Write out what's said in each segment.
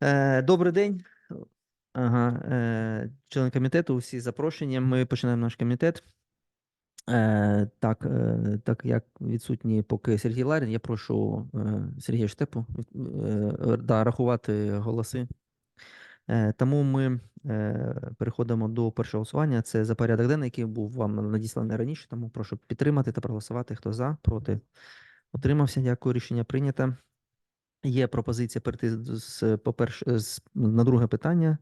Е, Добрий день. Ага, е, члени комітету, всі запрошені. Ми починаємо наш комітет. Е, так, так як відсутній поки Сергій Ларін, я прошу Сергія Штепу да, рахувати голоси. Тому ми переходимо до першого голосування. Це за порядок денний, який був вам надісланий раніше. Тому прошу підтримати та проголосувати. Хто за, проти. Утримався. Дякую. Рішення прийнято. Є пропозиція перейти з- по-перше з на друге питання.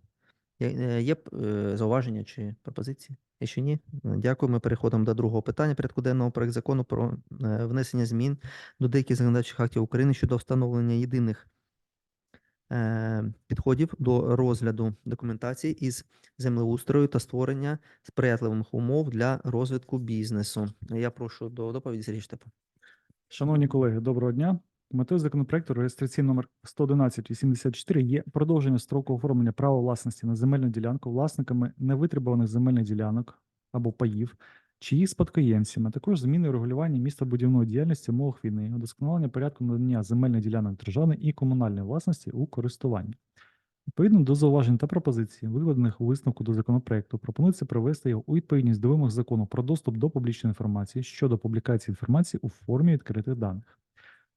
Є, е, є е, зауваження чи пропозиції? Якщо ні, дякую. Ми переходимо до другого питання порядку денного проект закону про е, внесення змін до деяких законодавчих актів України щодо встановлення єдиних підходів до розгляду документації із землеустрою та створення сприятливих умов для розвитку бізнесу. Я прошу до доповіді Сергія Штепа. Шановні колеги, доброго дня. Метою законопроекту реєстраційний номер 11184 є продовження строку оформлення права власності на земельну ділянку власниками невитребуваних земельних ділянок або паїв, чи їх спадкоємцями, а також зміни регулювання містобудівної діяльності в умовах війни, удосконалення порядку надання земельних ділянок державної і комунальної власності у користуванні. Відповідно до зауважень та пропозицій, виведених у висновку до законопроекту, пропонується привести його у відповідність до вимог закону про доступ до публічної інформації щодо публікації інформації у формі відкритих даних.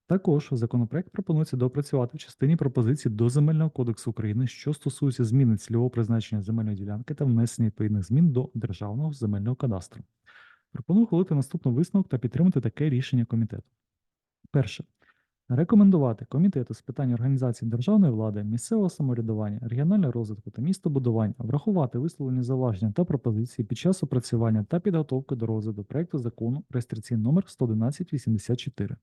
Також законопроект пропонується доопрацювати в частині пропозицій до Земельного кодексу України, що стосуються зміни цільового призначення земельної ділянки та внесення відповідних змін до Державного земельного кадастру. Пропоную ухвалити наступний висновок та підтримати таке рішення комітету. Перше. Рекомендувати Комітету з питань організації державної влади, місцевого самоврядування, регіонального розвитку та містобудування врахувати висловлені зауваження та пропозиції під час опрацювання та підготовки до розгляду проекту закону реєстраційний номер 11184.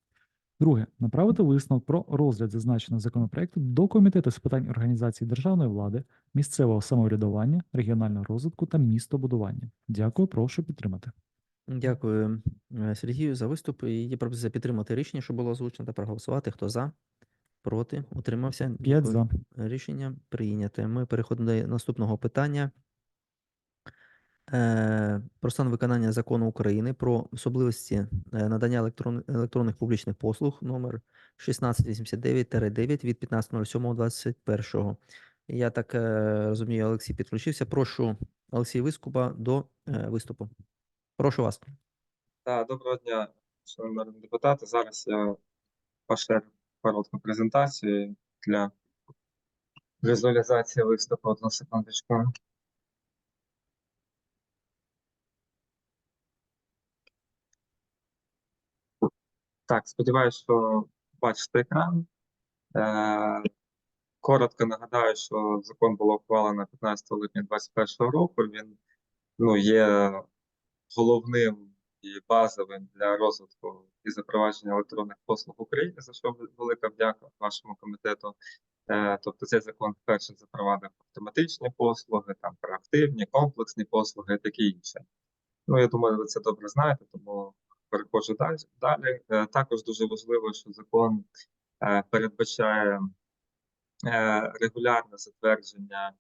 Друге. Направити висновок про розгляд зазначеного законопроекту до Комітету з питань організації державної влади, місцевого самоврядування, регіонального розвитку та містобудування. Дякую, прошу підтримати. Дякую е, Сергію за виступ. І Є пропозиція підтримати рішення, що було озвучено, та проголосувати. Хто за? Проти? Утримався? П'ять за. Рішення прийняте. Ми переходимо до наступного питання. Е, Про стан виконання закону України про особливості е, надання електрон, електронних публічних послуг номер 1689-9 від 15.07.21. Я так е, розумію, Олексій підключився. Прошу Олексія Вискупа до виступу. Прошу вас. Так, доброго дня, шановні народні депутати. Зараз я поширю коротку презентацію для візуалізації виступу. Одну секундочку. Так, сподіваюся, що бачите екран. Е, коротко нагадаю, що закон було ухвалено 15 липня 2021 року. Він ну, є головним і базовим для розвитку і запровадження електронних послуг в Україні, за що велика вдяка вашому комітету. Е, Тобто цей закон вперше запровадив автоматичні послуги, там проактивні, комплексні послуги і таке інше. Ну, я думаю, ви це добре знаєте, тому переходжу далі. далі. Е, Також дуже важливо, що закон е, передбачає е, регулярне затвердження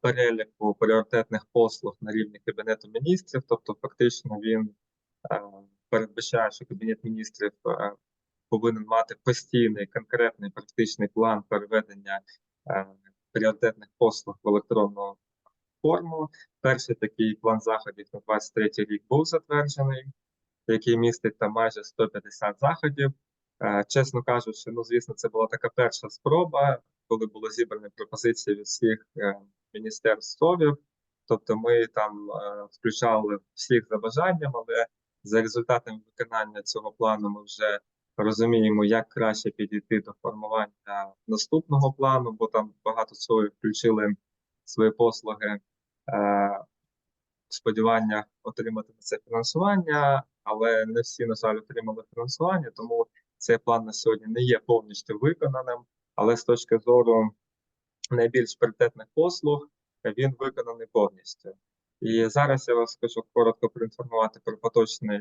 переліку пріоритетних послуг на рівні Кабінету міністрів, тобто фактично він передбачає, що Кабінет міністрів повинен мати постійний, конкретний практичний план переведення пріоритетних послуг в електронну форму. Перший такий план заходів на 23 рік був затверджений, який містить там майже 150 заходів. Е, Чесно кажучи, ну звісно, це була така перша спроба, коли було зібрані пропозиції від всіх е, міністерств СОВів. Тобто ми там е, включали всіх за бажанням, але за результатами виконання цього плану ми вже розуміємо, як краще підійти до формування наступного плану, бо там багато СОВів включили свої послуги сподівання отримати на це фінансування, але не всі, на жаль, отримали фінансування, тому цей план на сьогодні не є повністю виконаним, але з точки зору найбільш пріоритетних послуг він виконаний повністю. І зараз я вас хочу коротко проінформувати про поточні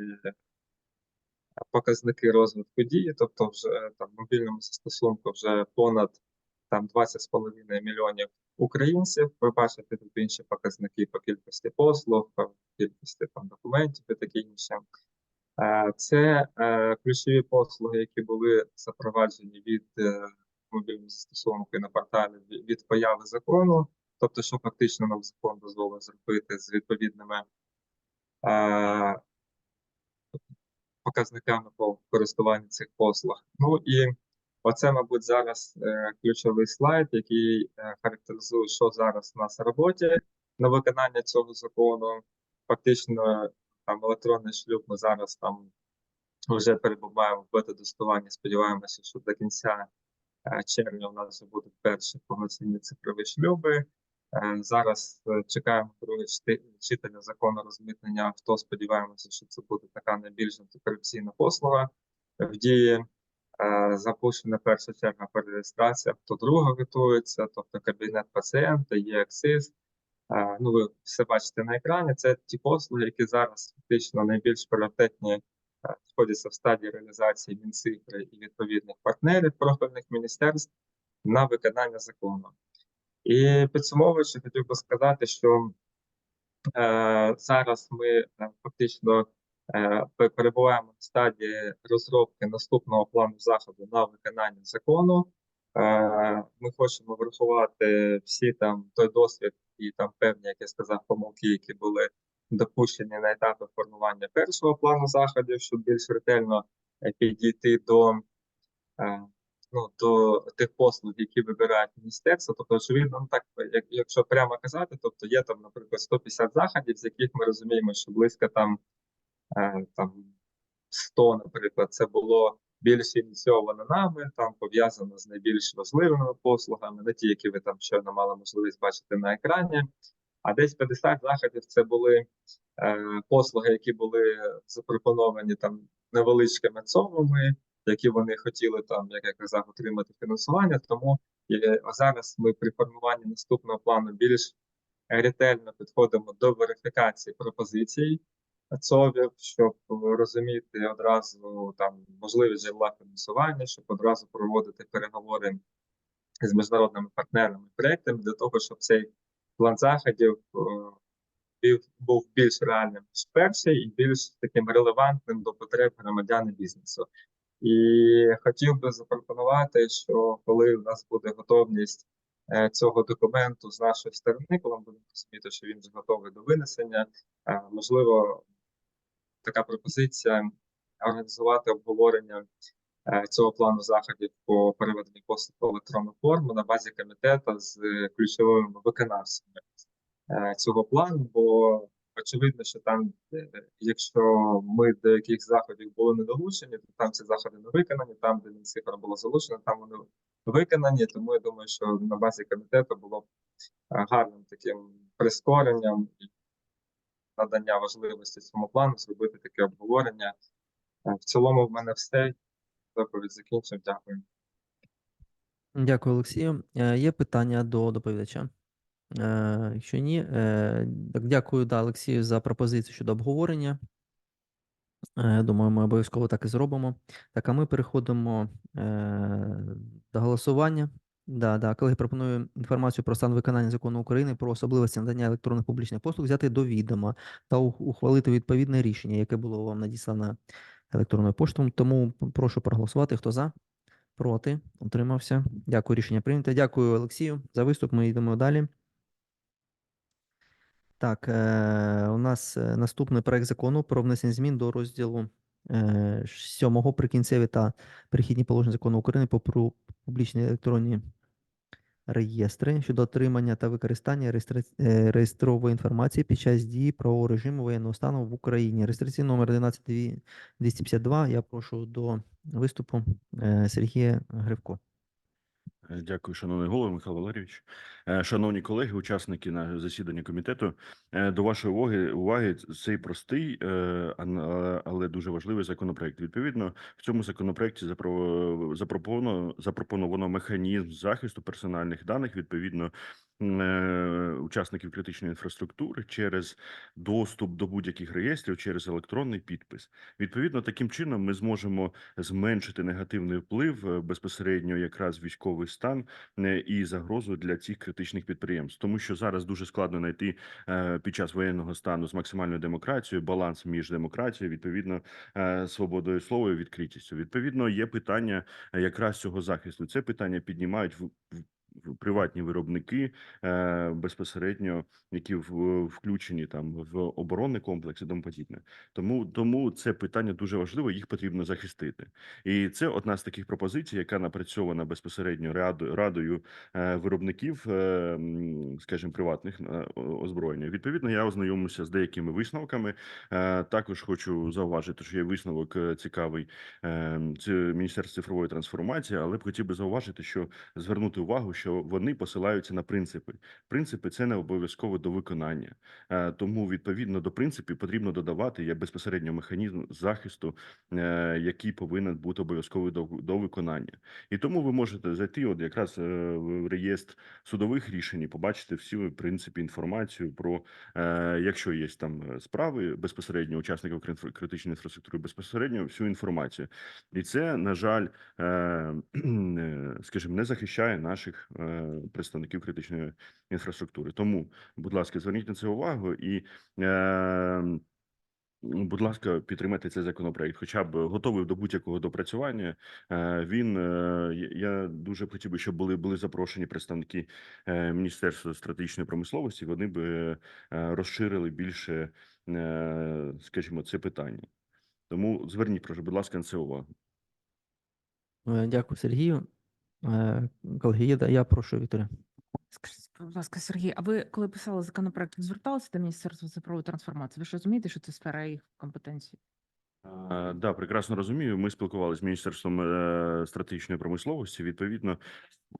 показники розвитку дії, тобто вже там в мобільному застосунку вже понад там 20,5 мільйонів українців. Ви бачите тут інші показники по кількості послуг, по кількості там документів і таке інше. Е, Це е, ключові послуги, які були запроваджені від е, мобільному застосунку на порталі від появи закону, тобто, що фактично нам закон дозволить зробити з відповідними показниками по користуванню цих послуг. Ну і оце, мабуть, зараз ключовий слайд, який характеризує, що зараз у нас в роботі на виконання цього закону. Фактично, там електронний шлюб ми зараз там вже перебуваємо в бета-тестуванні. Сподіваємося, що до кінця е, червня у нас вже будуть перші повноцінні цифрові шлюби. Е, Зараз е, чекаємо друге читання закону розмитнення авто. Сподіваємося, що це буде така найбільш антикорупційна послуга в дії. Запущена перша черга перереєстрація, авто друга готується, тобто кабінет пацієнта, є ексис. Ну, ви все бачите на екрані. Це ті послуги, які зараз фактично найбільш пріоритетні е, знаходяться в стадії реалізації Мінцифри і відповідних партнерів профільних міністерств на виконання закону. І підсумовуючи, хотів би сказати, що е, зараз ми е, фактично е, перебуваємо в стадії розробки наступного плану заходу на виконання закону. Е, Ми хочемо врахувати всі там той досвід і там певні, як я сказав, помилки, які були допущені на етапі формування першого плану заходів, щоб більш ретельно е, підійти до е, ну, до тих послуг, які вибирають міністерство. Тобто, очевидно, ну так, як, якщо прямо казати, тобто є там, наприклад, 150 заходів, з яких ми розуміємо, що близько там, е, там 100, наприклад, це було більше ініційовано нами, там пов'язано з найбільш важливими послугами, не ті, які ви там щойно мали можливість бачити на екрані. А десь 50 заходів це були е, послуги, які були запропоновані там невеличкими ЦОВами, які вони хотіли там, як я казав, отримати фінансування. Тому е, зараз ми при формуванні наступного плану більш ретельно підходимо до верифікації пропозицій ЦОВів, щоб розуміти одразу там можливі джерела фінансування, щоб одразу проводити переговори з міжнародними партнерами проектами для того, щоб цей план заходів е, був більш реальним ніж перший і більш таким релевантним до потреб громадян і бізнесу. І хотів би запропонувати, що коли у нас буде готовність е, цього документу з нашої сторони, коли ми будемо розуміти, що він вже готовий до винесення, е, можливо, така пропозиція організувати обговорення е, цього плану заходів по переведенню послуг в електронну форму на базі комітету з ключовими виконавцями е, цього плану, бо очевидно, що там, е, якщо ми до яких заходів були не долучені, то там ці заходи не виконані, там, де цифра була залучена, там вони виконані. Тому я думаю, що на базі комітету було б гарним таким прискоренням і надання важливості цьому плану, зробити таке обговорення. Е, В цілому в мене все. Доповідь закінчив. Дякую. Дякую, Олексію. Е, Є питання до доповідача? Е, Якщо ні, так дякую да, Олексію за пропозицію щодо обговорення. Думаю, ми обов'язково так і зробимо. Так, а ми переходимо до голосування. Да, да. Колеги, пропоную інформацію про стан виконання закону України про особливості надання електронних публічних послуг взяти до відома та ухвалити відповідне рішення, яке було вам надіслано електронною поштою. Тому прошу проголосувати. Хто за? Проти? Утримався. Дякую, рішення прийнято. Дякую, Олексію, за виступ. Ми йдемо далі. Так, е, у нас е, наступний проект закону про внесення змін до розділу е, 7 прикінцеві та перехідні положення закону України пру- публічні електронні реєстри щодо отримання та використання реєстра... е, реєстрової інформації під час дії правового режиму воєнного стану в Україні. Реєстраційний номер 11252. Я прошу до виступу е, Сергія Гривко. Е, Дякую, шановний голово Михайло Валерійович. Е, Шановні колеги, учасники на засідання комітету. е, До вашої уваги уваги цей простий, але дуже важливий законопроект. Відповідно, в цьому законопроекті запро- запропоновано запропоновано механізм захисту персональних даних відповідно учасників критичної інфраструктури через доступ до будь-яких реєстрів через електронний підпис. Відповідно, таким чином ми зможемо зменшити негативний вплив безпосередньо якраз військовий стан е, і загрозу для цих критичних підприємств, тому що зараз дуже складно знайти е, під час воєнного стану з максимальною демократією баланс між демократією, відповідно е, свободою слова і відкритістю. Відповідно, є питання якраз цього захисту. Це питання піднімають в приватні виробники е, безпосередньо, які в, включені там в оборонний комплекс і тому подібне. Тому тому це питання дуже важливо. Їх потрібно захистити, і це одна з таких пропозицій, яка напрацьована безпосередньо радою радою е, виробників, е, скажімо, приватних е, озброєння. Відповідно, я ознайомився з деякими висновками. Е, Також хочу зауважити, що є висновок е, цікавий. е, Це Міністерство цифрової трансформації, але б хотів би зауважити, що звернути увагу, що вони посилаються на принципи. Принципи це не обов'язково до виконання. Е, Тому відповідно до принципів потрібно додавати є безпосередньо механізм захисту, е, який повинен бути обов'язковий до, до виконання. І тому ви можете зайти, от якраз е, в реєстр судових рішень, і побачити всі в принципі інформацію про якщо є там справи безпосередньо учасників критичної інфраструктури, безпосередньо всю інформацію. І це на жаль, скажімо, не захищає наших представників критичної інфраструктури. Тому, будь ласка, зверніть на це увагу і. Е, Будь ласка, підтримайте цей законопроект, хоча б готовий до будь-якого допрацювання. Е, Він е, я- дуже б хотів би, щоб були були запрошені представники е, Міністерства стратегічної промисловості. Вони б е, розширили більше, е, скажімо, це питання. Тому зверніть, прошу, будь ласка, на це увагу. Е, Дякую, Сергію. Е, Колеги, я прошу Вікторія. Скажіть, будь ласка, Сергій, а ви коли писали законопроект, зверталися до Міністерства цифрової трансформації? Ви ж розумієте, що це сфера їх компетенції? Да, прекрасно розумію. Ми спілкувалися з міністерством е, стратегічної промисловості. Відповідно,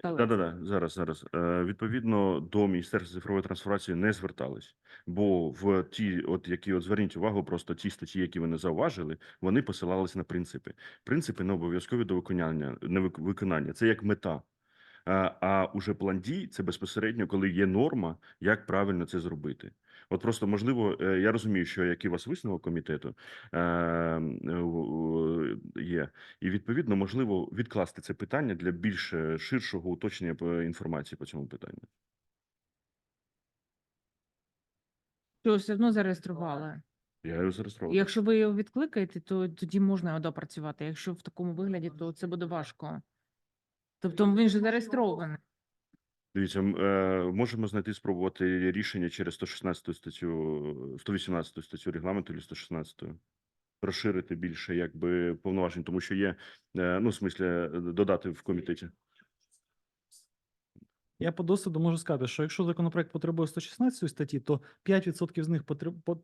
да, да, да, зараз, зараз. Е, Відповідно до міністерства цифрової трансформації не звертались, бо в ті, от які от зверніть увагу, просто ті статті, які ви не зауважили, вони посилалися на принципи. Принципи не обов'язкові до виконання, не виконання. Це як мета. А, а уже план дій це безпосередньо, коли є норма, як правильно це зробити. От просто можливо, е, я розумію, що який у вас висновок комітету е, е, є, і відповідно можливо відкласти це питання для більш е, ширшого уточнення інформації по цьому питанню. Що все одно зареєстрували. Я його зареєстрував. Якщо ви його відкликаєте, то тоді можна його допрацювати. Якщо в такому вигляді, то це буде важко. Тобто він же зареєстрований. Дивіться, е, можемо знайти спробувати рішення через 116 статтю, 118 статтю регламенту чи 116 розширити більше якби повноважень, тому що є е, ну в смислі е, додати в комітеті. Я по досвіду можу сказати, що якщо законопроект потребує 116 статті, то 5% з них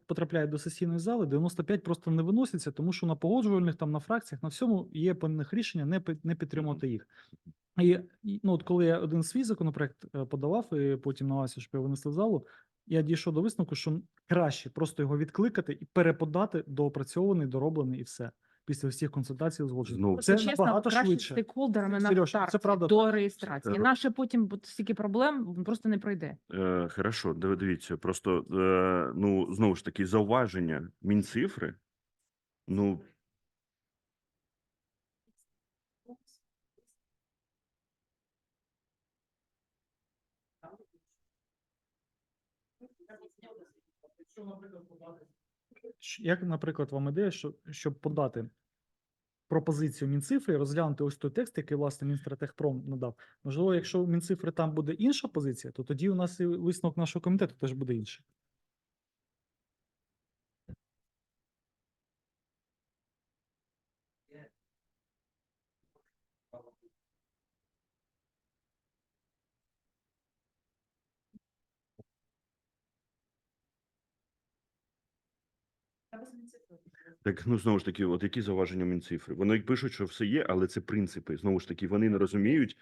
потрапляють до сесійної зали, 95 просто не виносяться, тому що на погоджувальних, там на фракціях, на всьому є по них рішення не, не підтримувати їх. І, ну, от коли я один свій законопроект е, подавав, і потім намагався, щоб його винесли в залу, я дійшов до висновку, що краще просто його відкликати і переподати доопрацьований, дороблений і все. Після всіх консультацій узгоджень. Знову. Це чесно, набагато краще швидше. стейкхолдерами на Серьож, старті це правда до реєстрації. Е, Наше потім стільки проблем, просто не пройде. Е, хорошо, дивіться, просто е, ну знову ж таки зауваження мінцифри. Ну Щ- Як, наприклад, вам ідея, що, щоб подати пропозицію Мінцифри, розглянути ось той текст, який власне Мінстратехпром надав. Можливо, якщо у Мінцифри там буде інша позиція, то тоді у нас і висновок нашого комітету теж буде інший. Так ну знову ж таки, от які зауваження мінцифри? Вони пишуть, що все є, але це принципи. Знову ж таки, вони не розуміють.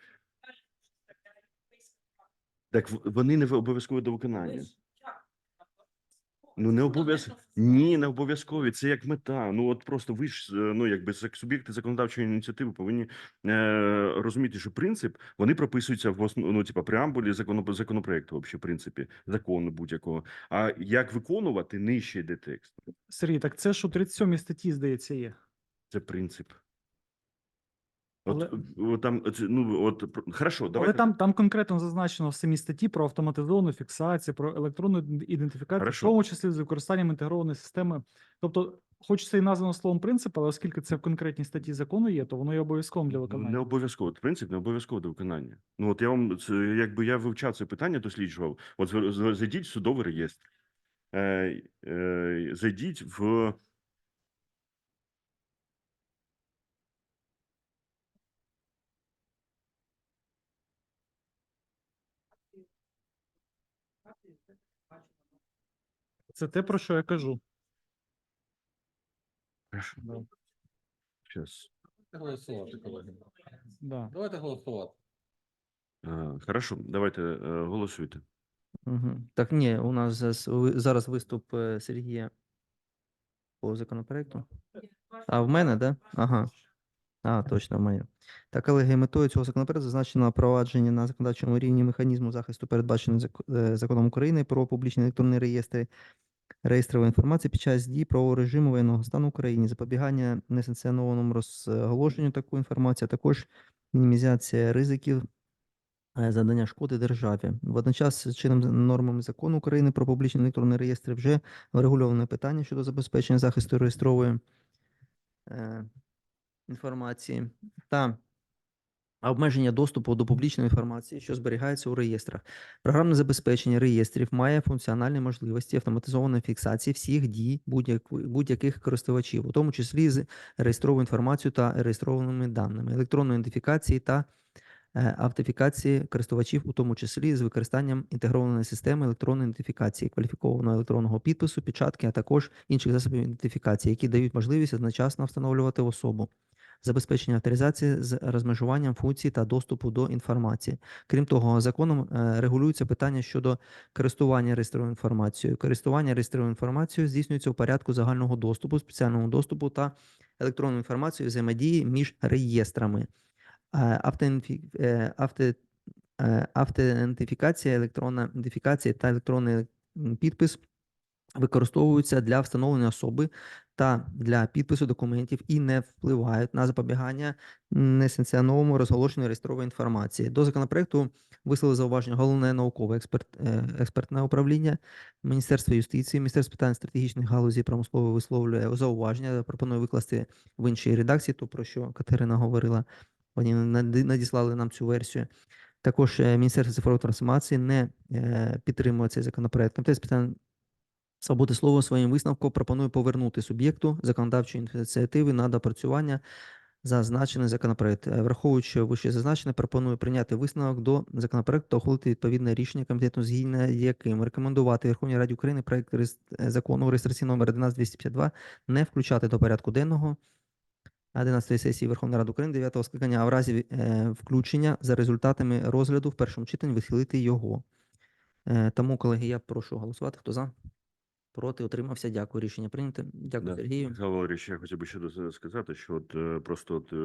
Так вони не обов'язково до виконання. Ну не обов'язково. Ні, не обов'язкові. Це як мета. Ну от просто ви ж е, ну якби як суб'єкти законодавчої ініціативи повинні е, розуміти, що принцип вони прописуються в основ, ну, типа преамбулі закону законопроекту, взагалі, в принципі, закону будь-якого. А як виконувати нижче йде текст. Сергій, так це ж у 37 статті, здається, є. Це принцип. Але- От, от там ну от хорошо, давайте. Але там, там конкретно зазначено в самій статті про автоматизовану фіксацію, про електронну ідентифікацію, Хорошо. в тому числі з використанням інтегрованої системи. Тобто, хоч це і названо словом принцип, але оскільки це в конкретній статті закону є, то воно є обов'язковим для виконання. Не обов'язково. Принцип не обов'язково до виконання. Ну от я вам це якби я вивчав це питання, досліджував. От зайдіть в судовий реєстр, е, е, зайдіть в Це те, про що я кажу. Хорошо. Да. Щас. Голосувати, колеги. Да. Давайте голосувати. Е, Хорошо, давайте е, голосуйте. Угу. Так, ні, у нас зараз, ви- зараз виступ е, Сергія по законопроекту. А в мене, да? Ага. А, точно, в мене. Так, колеги, метою цього законопроекту зазначено впровадження на законодавчому рівні механізму захисту, передбаченого зак- е, законом України про публічні електронні реєстри реєстрової інформації під час дії правового режиму воєнного стану в Україні, запобігання несанкціонованому розголошенню такої інформації, а також мінімізація ризиків е, завдання шкоди державі. Водночас чинним нормами закону України про публічні електронні реєстри вже врегульоване питання щодо забезпечення захисту реєстрової е, інформації та обмеження доступу до публічної інформації, що зберігається у реєстрах. Програмне забезпечення реєстрів має функціональні можливості автоматизованої фіксації всіх дій будь-як- будь-яких користувачів, у тому числі з реєстровою інформацією та реєстрованими даними, електронної ідентифікації та е, автентифікації користувачів, у тому числі з використанням інтегрованої системи електронної ідентифікації, кваліфікованого електронного підпису, печатки, а також інших засобів ідентифікації, які дають можливість одночасно встановлювати особу, забезпечення авторизації з розмежуванням функцій та доступу до інформації. Крім того, законом е, регулюється питання щодо користування реєстровою інформацією. Користування реєстровою інформацією здійснюється у порядку загального доступу, спеціального доступу та електронної інформації взаємодії між реєстрами. Е, е, Автентифікація, електронна ідентифікація та електронний підпис використовуються для встановлення особи та для підпису документів і не впливають на запобігання несанкціонованому розголошенню реєстрової інформації. До законопроекту висловили зауваження головне наукове експерт, е, експертне управління Міністерства юстиції, Міністерство питань стратегічних галузей промислової висловлює зауваження. Пропоную викласти в іншій редакції, то про що Катерина говорила. Вони надіслали нам цю версію. Також е, Міністерство цифрової трансформації не е, підтримує цей законопроект. Комітет з питань свободи слова своїм висновком пропонує повернути суб'єкту законодавчої ініціативи на допрацювання зазначений законопроект. Е, Враховуючи вище зазначене, пропоную прийняти висновок до законопроекту та ухвалити відповідне рішення комітету, згідно яким рекомендувати Верховній Раді України проект е, закону реєстраційний номер 11252 не включати до порядку денного 11 сесії Верховної Ради України 9 скликання, а в разі е, включення за результатами розгляду в першому читанні відхилити його. Тому, колеги, я прошу голосувати. Хто за? Проти, утримався. Дякую. Рішення прийнято. Дякую, Да. Сергію. Михайло Валерійович, я хотів би ще сказати, що от е, просто от, е,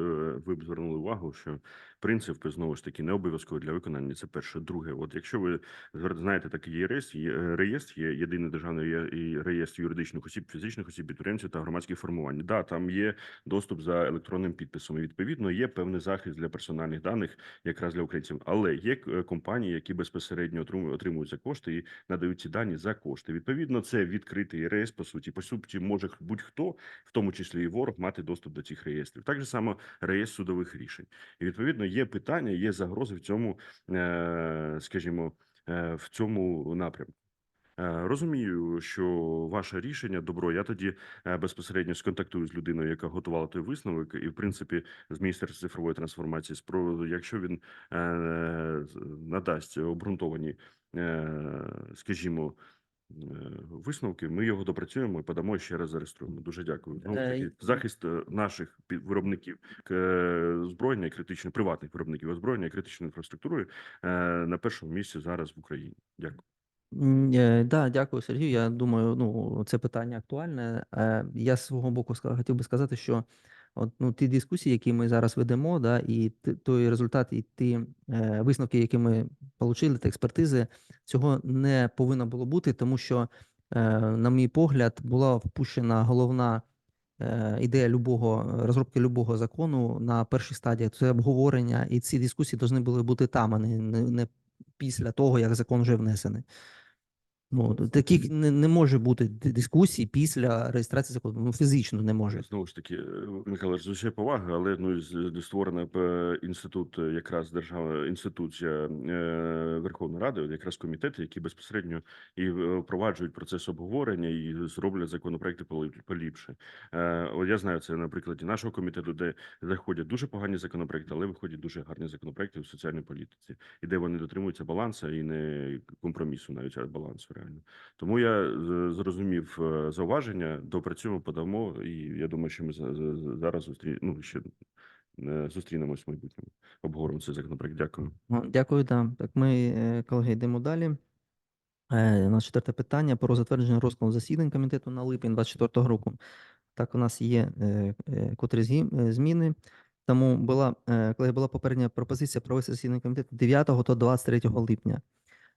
ви б звернули увагу, що принцип знову ж таки не обов'язково для виконання. Це перше. Друге, от якщо ви знаєте, такий є реєстр, є, е, реєстр, є єдиний державний реєстр юридичних осіб, фізичних осіб, підприємців та громадських формувань. Да, там є доступ за електронним підписом. І відповідно є певний захист для персональних даних, якраз для українців. Але є компанії, які безпосередньо отрим- отримують за кошти і надають ці дані за кошти. Відповідно, це відкритий реєстр. По суті, по суті, може будь-хто, в тому числі і ворог, мати доступ до цих реєстрів. Так же само реєстр судових рішень. І відповідно є питання, є загрози в цьому, е, скажімо, е, в цьому напрямку. Е, Розумію, що ваше рішення добро. Я тоді безпосередньо сконтактую з людиною, яка готувала той висновок, і в принципі з міністерства цифрової трансформації. Спро, якщо він надасть обґрунтовані, скажімо. Е, Висновки, ми його допрацюємо і подамо і ще раз зареєструємо. Дуже дякую. Е, таки, захист е, наших виробників е, озброєння і критичної приватних виробників озброєння і критичної інфраструктури на першому місці зараз в Україні. Дякую. Да, дякую, Сергію. Я думаю, ну це питання актуальне. Я з свого боку хотів би сказати, що от, ну, ті дискусії, які ми зараз ведемо, да, і той результат, і ті е, висновки, які ми отримали, та експертизи, цього не повинно було бути, тому що, е, на мій погляд, була впущена головна е, ідея любого розробки любого закону на першій стадії це обговорення, і ці дискусії повинні були бути там, а не, не після того, як закон вже внесений. Ну, таких не, не може бути ди- дискусій після реєстрації закону. Ну, фізично не може. Знову ж таки, е, Михайло, з усією поваги, але ну з- створена е, інститут, е, якраз держава інституція е, Верховної Ради, якраз комітети, які безпосередньо і е, впроваджують процес обговорення і зроблять законопроекти поліп- поліпше. Е, От я знаю це на прикладі нашого комітету, де заходять дуже погані законопроекти, але виходять дуже гарні законопроекти в соціальній політиці, і де вони дотримуються балансу і не компромісу, навіть а балансу реально. Тому я зрозумів е, зауваження, допрацюємо, подамо, і я думаю, що ми за- за- за- зараз зустрі... ну, ще е, зустрінемось в майбутньому. Обговоримо цей законопроект. Дякую. Дякую, да. Так, ми, е, колеги, йдемо далі. Е, нас четверте питання про затвердження розкладу засідань комітету на липень 24 року. Так, у нас є котрі зміни. Тому була, колеги, була попередня пропозиція провести засідання комітету 9 та 23 липня.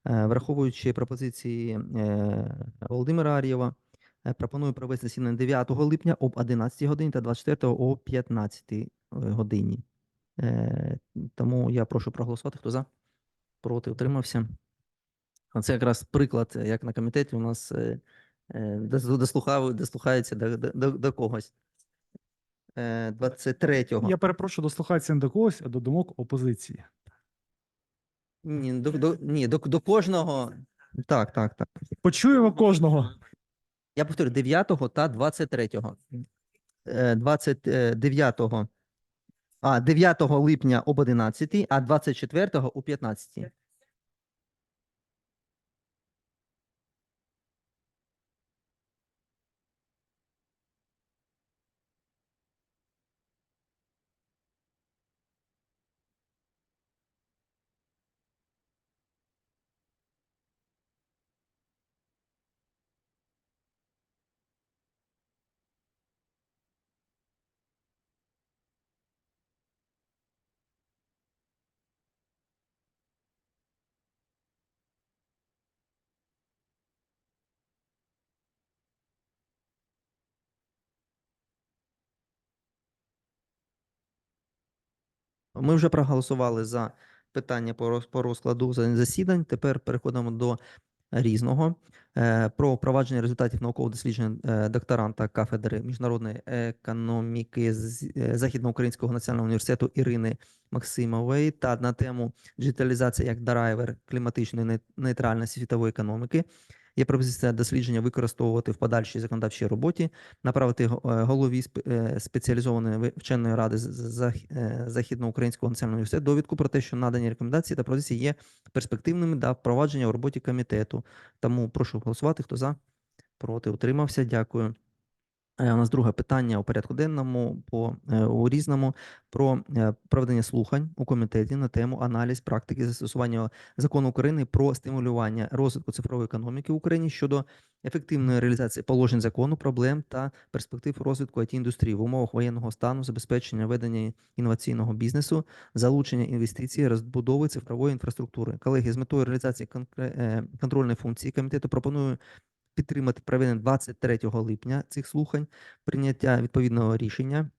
Е, Враховуючи пропозиції е, Володимира Ар'єва, е, пропоную провести засідання 9 липня об 11 годині та 24 о 15 годині. Е, Тому я прошу проголосувати. Хто за? Проти утримався. Це якраз приклад, як на комітеті у нас дослухається до, до, до, когось. Е, 23-го. Я перепрошую, дослухатися не до когось, а до думок опозиції. Ні, до, до, ні, до, до кожного. Так, так, так. Почуємо кожного. Я повторю, 9 та 23. Е, 29, а, 9 липня об 11, а 24 о 15. Ми вже проголосували за питання по, розкладу засідань. Тепер переходимо до різного Е, про впровадження результатів наукового дослідження е, докторанта кафедри міжнародної економіки е, Західноукраїнського національного університету Ірини Максимової та на тему діджиталізація як драйвер кліматичної ней- нейтральності світової економіки. Є пропозиція дослідження використовувати в подальшій законодавчій роботі, направити е, голові е, спеціалізованої вченої ради е, Західноукраїнського національного університету довідку про те, що надані рекомендації та пропозиції є перспективними для впровадження у роботі комітету. Тому прошу голосувати. Хто за? Проти? Утримався. Дякую. Е, У нас друге питання у порядку денному по е, у різному про е, проведення слухань у комітеті на тему аналіз практики застосування закону України про стимулювання розвитку цифрової економіки в Україні щодо ефективної реалізації положень закону, проблем та перспектив розвитку it індустрії в умовах воєнного стану, забезпечення ведення інноваційного бізнесу, залучення інвестицій, розбудови цифрової інфраструктури. Колеги, з метою реалізації контрольної функції комітету пропоную підтримати проведення 23 липня цих слухань, прийняття відповідного рішення.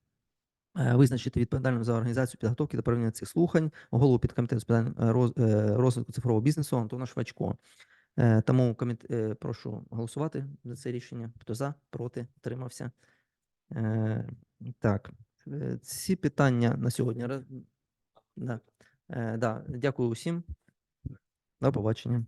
е, Визначити відповідальним за організацію підготовки та проведення цих слухань голову підкомітету з питань е, е, розвитку цифрового бізнесу Антона Швачко. Тому коміт... прошу голосувати за це рішення. Хто за, проти, утримався. Е, Так, ці питання на сьогодні. Да. Да. Дякую усім. До побачення.